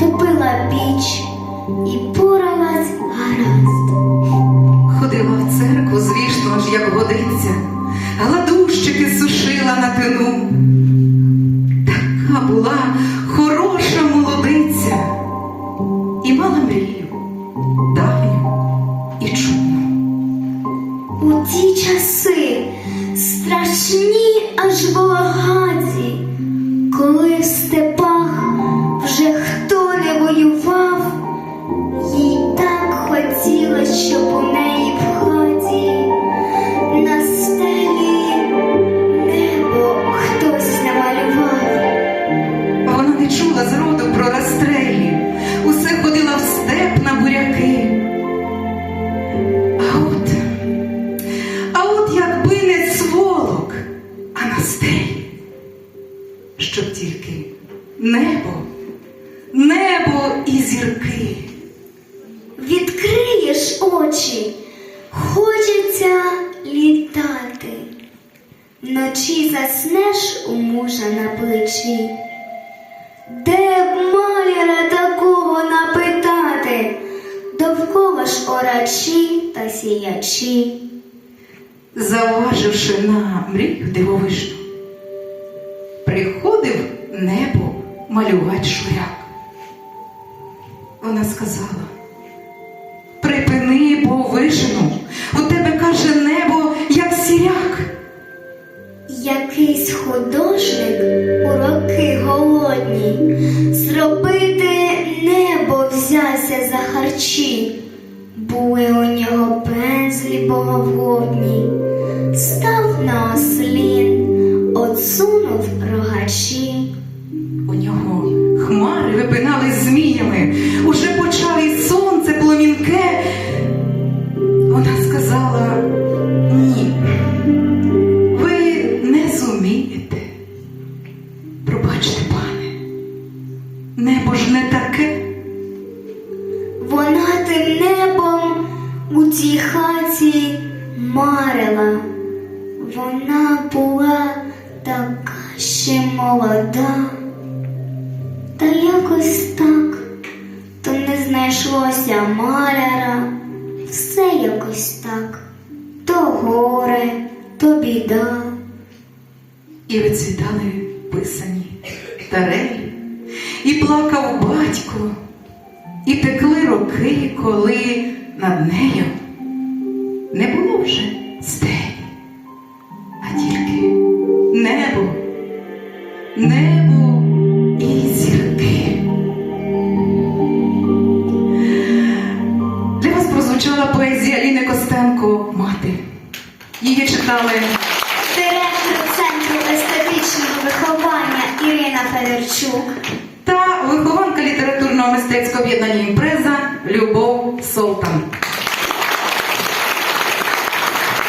топила піч і поралась гаразд. Ходила в церкву, звісно ж, як годиться, гладущики сушила на тину. Така була хороша молодиця і мала мрію, давню і чудну. У ті часи страшні аж вологаді, коли в степах щоб тільки небо, небо і зірки. Очі, хочеться літати. Вночі заснеш у мужа на плечі. Де б маляра такого напитати? Довкола ж орачі та сіячі. Зауваживши на мрію дивовижну, приходив небо малювати шуряк. Вона сказала: повишену, у тебе каже небо, як сіряк. Якийсь художник у роки голодні зробити небо взявся за харчі. Були у нього пензлі боговодні, став на ослін, отсунув рогачі. Тим небом у тій хаті марила. Вона була така ще молода. Та якось так, то не знайшлося маляра, все якось так, то горе, то біда. І відцвітали писані тарелі, і плакав батько, і текли роки, коли над нею не було вже стелі, а тільки небо, небо і зірки. Для вас прозвучала поезія Ліни Костенко Мати. Її читали. Директор Центру естетичного виховання Ірина Федорчук. та вихованка літературного мистецького об'єднання імпреза solta.